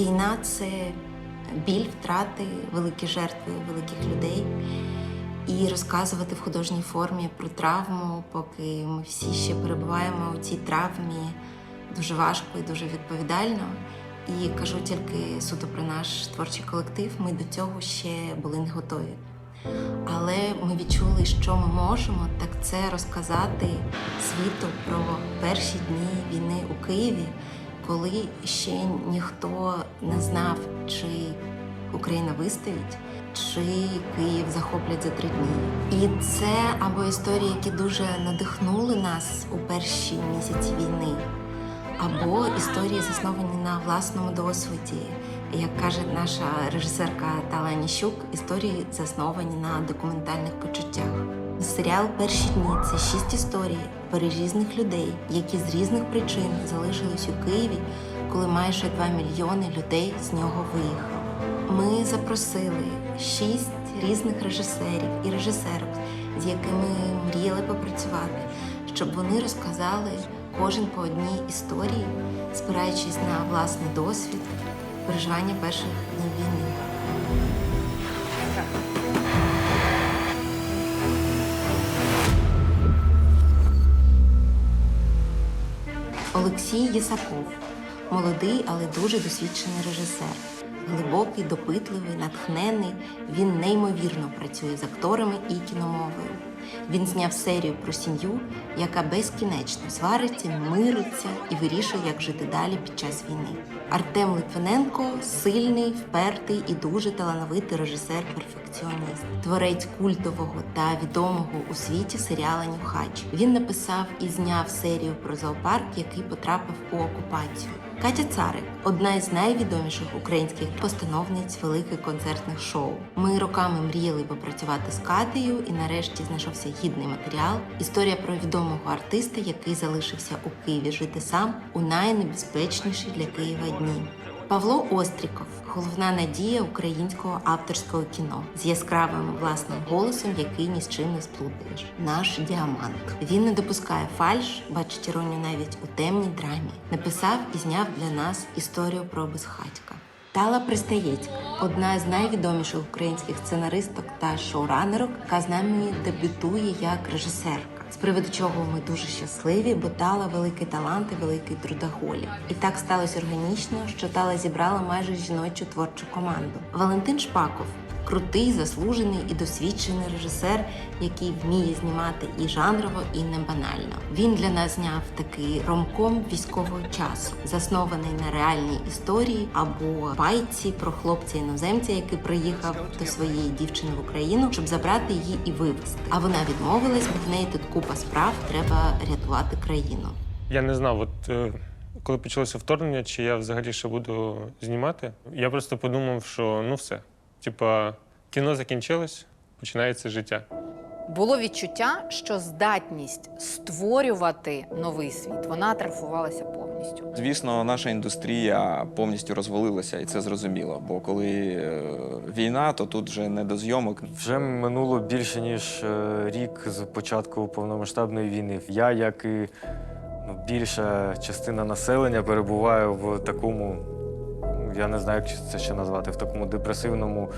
Війна це біль, втрати, великі жертви великих людей. І розказувати в художній формі про травму, поки ми всі ще перебуваємо у цій травмі, дуже важко і дуже відповідально. І кажу тільки суто про наш творчий колектив. Ми до цього ще були не готові. Але ми відчули, що ми можемо, так це розказати світу про перші дні війни у Києві, коли ще ніхто не знав, чи Україна вистоїть, чи Київ захоплять за три дні. І це або історії, які дуже надихнули нас у перші місяці війни, або історії засновані на власному досвіді. Як каже наша режисерка Тала Ніщук, історії засновані на документальних почуттях. Серіал Перші дні це шість історій про різних людей, які з різних причин залишились у Києві, коли майже 2 мільйони людей з нього виїхало. Ми запросили шість різних режисерів і режисерок, з якими мріяли попрацювати, щоб вони розказали кожен по одній історії, спираючись на власний досвід переживання перших днів війни. Олексій Єсаков молодий, але дуже досвідчений режисер. Глибокий, допитливий, натхнений. Він неймовірно працює з акторами і кіномовою. Він зняв серію про сім'ю, яка безкінечно свариться, мириться і вирішує, як жити далі під час війни. Артем Литвиненко сильний, впертий і дуже талановитий режисер-перфекціоніст, творець культового та відомого у світі серіала Нюхач. Він написав і зняв серію про зоопарк, який потрапив у окупацію. Катя Царик одна із найвідоміших українських постановниць великих концертних шоу. Ми роками мріяли попрацювати з Катею, і нарешті знайшовся гідний матеріал. Історія про відомого артиста, який залишився у Києві жити сам у найнебезпечніші для Києва дні. Павло Остріков головна надія українського авторського кіно з яскравим власним голосом, який ні з чим не сплутаєш. Наш діамант. Він не допускає фальш, бачить іронію навіть у темній драмі. Написав і зняв для нас історію про безхатька. Тала Пристаєць одна з найвідоміших українських сценаристок та шоуранерок, яка з нами дебютує як режисерка. З приводу чого ми дуже щасливі, бо Тала великий талант і великий трудоголік. І так сталося органічно, що Тала зібрала майже жіночу творчу команду. Валентин Шпаков крутий, заслужений і досвідчений режисер, який вміє знімати і жанрово, і не банально. Він для нас зняв такий ромком військового часу, заснований на реальній історії або байці про хлопця іноземця, який приїхав до своєї дівчини в Україну, щоб забрати її і вивезти. А вона відмовилась, бо в неї тут купа справ, треба рятувати країну. Я не знав, от е, коли почалося вторгнення, чи я взагалі ще буду знімати. Я просто подумав, що ну все. Типа, кіно закінчилось, починається життя. Було відчуття, що здатність створювати новий світ вона атрофувалася повністю. Звісно, наша індустрія повністю розвалилася, і це зрозуміло. Бо коли е, війна, то тут вже не до зйомок. Вже минуло більше ніж е, рік з початку повномасштабної війни. Я, як і ну, більша частина населення, перебуваю в такому, я не знаю, як це ще назвати, в такому депресивному,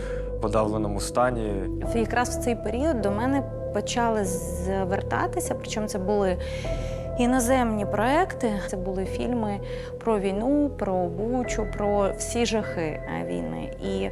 подавленому стані. Якраз в цей період до мене почали звертатися, причому це були іноземні проекти. Це були фільми про війну, про Бучу, про всі жахи е, війни. І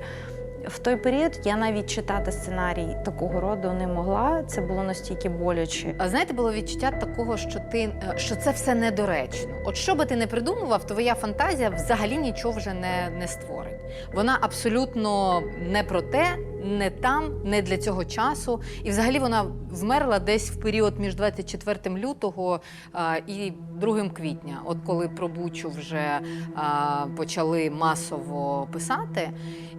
в той період я навіть читати сценарій такого роду не могла. Це було настільки боляче. А Знаєте, було відчуття такого, що ти е, що це все недоречно. От що би ти не придумував, твоя фантазія взагалі нічого вже не, не створить. Вона абсолютно не про те, не там, не для цього часу. І взагалі вона вмерла десь в період між 24 лютого і 2 квітня, от коли про Бучу вже почали масово писати,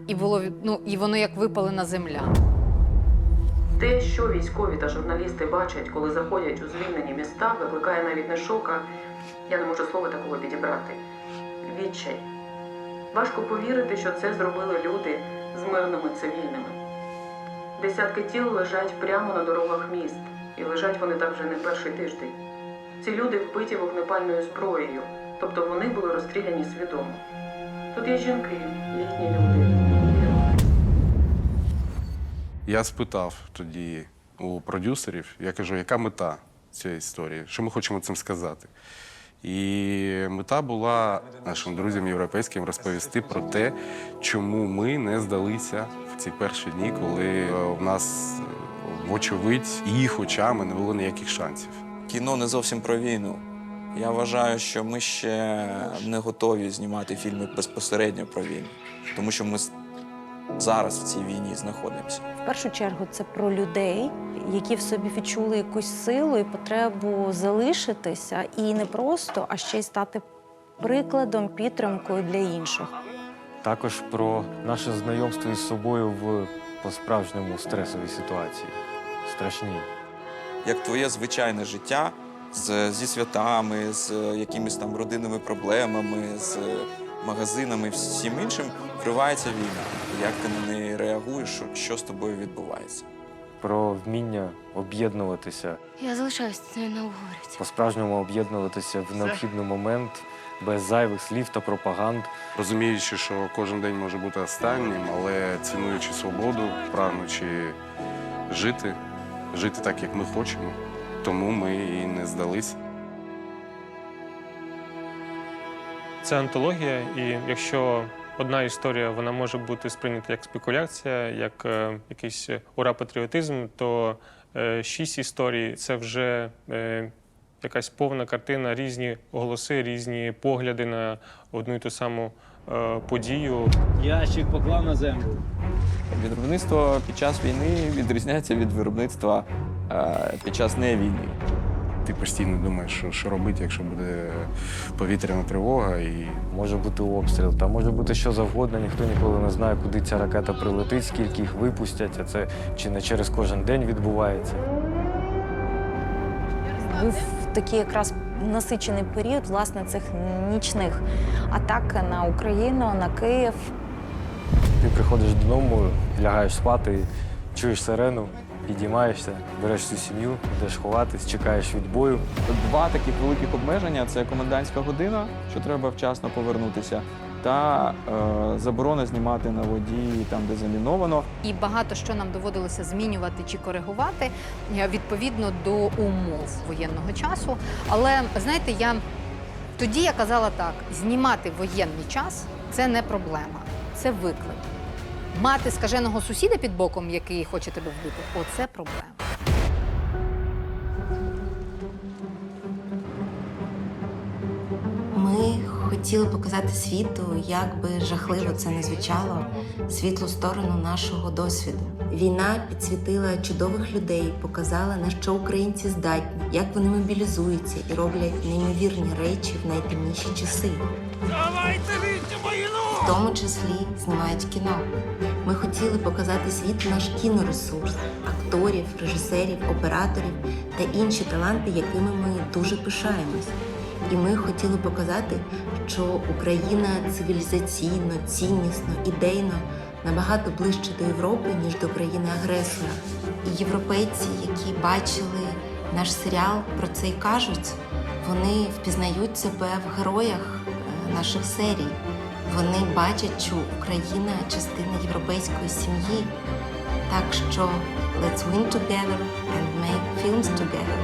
і було ну, і воно як випалена земля. Те, що військові та журналісти бачать, коли заходять у звільнені міста, викликає навіть не шока, я не можу слова такого підібрати. Відчай. Важко повірити, що це зробили люди з мирними цивільними. Десятки тіл лежать прямо на дорогах міст, і лежать вони так вже не перший тиждень. Ці люди вбиті вогнепальною зброєю, тобто вони були розстріляні свідомо. Тут є жінки, літні люди. Я спитав тоді у продюсерів, я кажу, яка мета цієї історії, що ми хочемо цим сказати. І мета була нашим друзям європейським розповісти про те, чому ми не здалися в ці перші дні, коли е, в нас, е, вочевидь, їх очами не було ніяких шансів. Кіно не зовсім про війну. Я вважаю, що ми ще не готові знімати фільми безпосередньо про війну, тому що ми зараз в цій війні знаходимося. В першу чергу це про людей, які в собі відчули якусь силу і потребу залишитися, і не просто, а ще й стати прикладом, підтримкою для інших. Також про наше знайомство із собою в по-справжньому стресовій ситуації. Страшній. Як твоє звичайне життя з, зі святами, з якимись там родинними проблемами, з магазинами, всім іншим, вривається війна. Як ти на неї реагуєш, що, що з тобою відбувається? Про вміння об'єднуватися, Я залишаюсь це не говориться. по-справжньому об'єднуватися в необхідний момент без зайвих слів та пропаганд. Розуміючи, що кожен день може бути останнім, але цінуючи свободу, прагнучи жити, жити так, як ми хочемо, тому ми і не здались. Це антологія, і якщо одна історія вона може бути сприйнята як спекуляція, як е, якийсь ура-патріотизм, то е, шість історій це вже е, якась повна картина, різні голоси, різні погляди на одну і ту саму е, подію. Ящик поклав на землю. Виробництво під час війни відрізняється від виробництва е, під час не війни. Ти постійно думаєш, що, що робити, якщо буде повітряна тривога, і Може бути обстріл, та може бути що завгодно, ніхто ніколи не знає, куди ця ракета прилетить, скільки їх випустять, а це чи не через кожен день відбувається. Був такий якраз насичений період власне цих нічних атак на Україну, на Київ. Ти приходиш додому, лягаєш спати, чуєш сирену, підіймаєшся, береш всю сім'ю, йдеш ховатись, чекаєш відбою. Два таких великих обмеження це комендантська година, що треба вчасно повернутися, та е, заборона знімати на воді там, де заміновано. І багато що нам доводилося змінювати чи коригувати е, відповідно до умов воєнного часу. Але знаєте, я тоді я казала так: знімати воєнний час це не проблема, це виклик. Мати скаженого сусіда під боком, який хоче тебе вбити, оце проблема. Ми хотіли показати світу, як би жахливо це не звучало, світлу сторону нашого досвіду. Війна підсвітила чудових людей, показала на що українці здатні, як вони мобілізуються і роблять неймовірні речі в найтемніші часи. Тому числі знімають кіно. Ми хотіли показати світу наш кіноресурс, акторів, режисерів, операторів та інші таланти, якими ми дуже пишаємось. І ми хотіли показати, що Україна цивілізаційно, ціннісно, ідейно набагато ближче до Європи, ніж до країни-агресора. І європейці, які бачили наш серіал, про це й кажуть. Вони впізнають себе в героях е, наших серій. Вони бачать, що Україна частина європейської сім'ї. Так що let's win together and make films together.